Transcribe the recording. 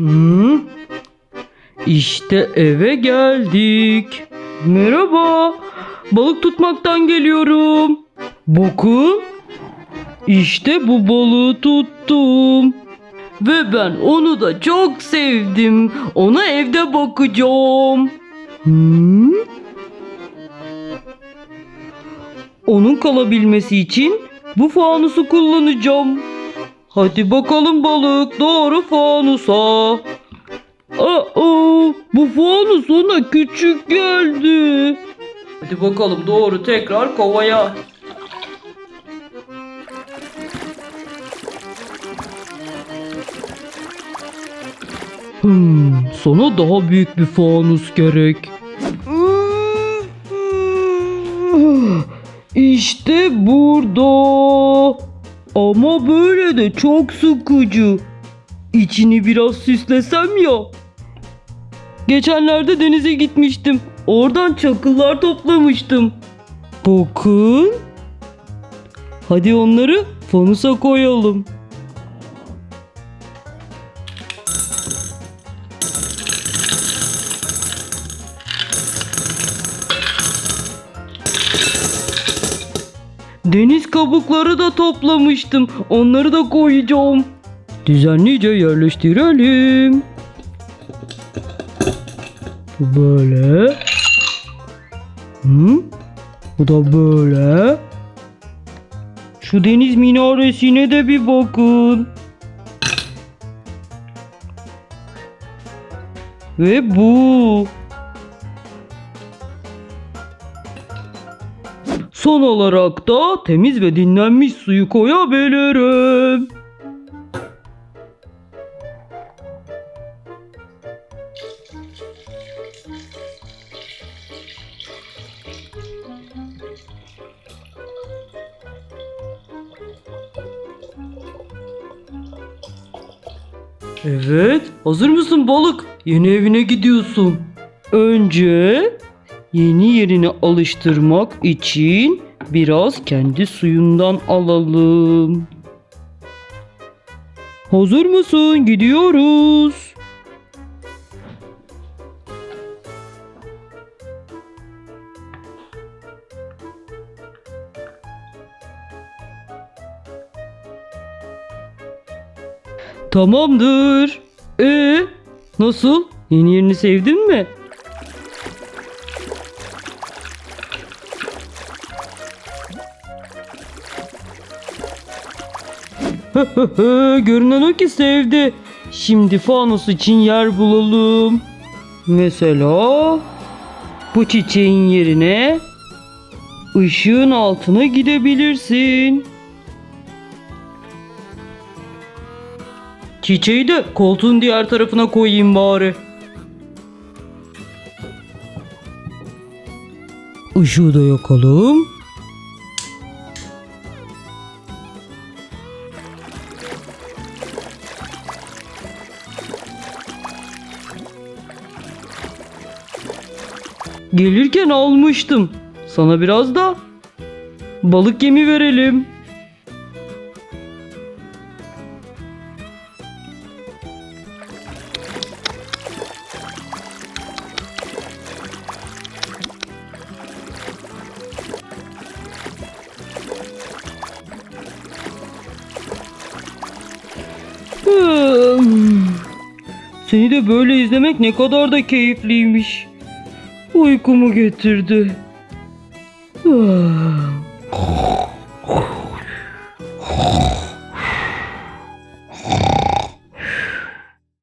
Hı? İşte eve geldik. Merhaba. Balık tutmaktan geliyorum. Bakın. İşte bu balığı tuttum. Ve ben onu da çok sevdim. Ona evde bakacağım. Hmm? Onun kalabilmesi için bu fanusu kullanacağım. Hadi bakalım balık doğru fanusa. Aa, bu fanus ona küçük geldi. Hadi bakalım doğru tekrar kovaya. Hmm, sana daha büyük bir fanus gerek. İşte burada. Ama böyle de çok sıkıcı. İçini biraz süslesem ya. Geçenlerde denize gitmiştim. Oradan çakıllar toplamıştım. Bakın. Hadi onları fanusa koyalım. Deniz kabukları da toplamıştım. Onları da koyacağım. Düzenlice yerleştirelim. Böyle. Hı? Bu da böyle. Şu deniz minaresine de bir bakın. Ve bu. Son olarak da temiz ve dinlenmiş suyu koyabilirim. Evet, hazır mısın balık? Yeni evine gidiyorsun. Önce yeni yerine alıştırmak için biraz kendi suyundan alalım. Hazır mısın? Gidiyoruz. Tamamdır. Ee, nasıl? Yeni yerini sevdin mi? Görünen o ki sevdi. Şimdi fanus için yer bulalım. Mesela bu çiçeğin yerine ışığın altına gidebilirsin. Çiçeği de koltuğun diğer tarafına koyayım bari. Işığı da yakalım. Gelirken almıştım. Sana biraz da balık yemi verelim. Seni de böyle izlemek ne kadar da keyifliymiş. Uykumu getirdi. Ah.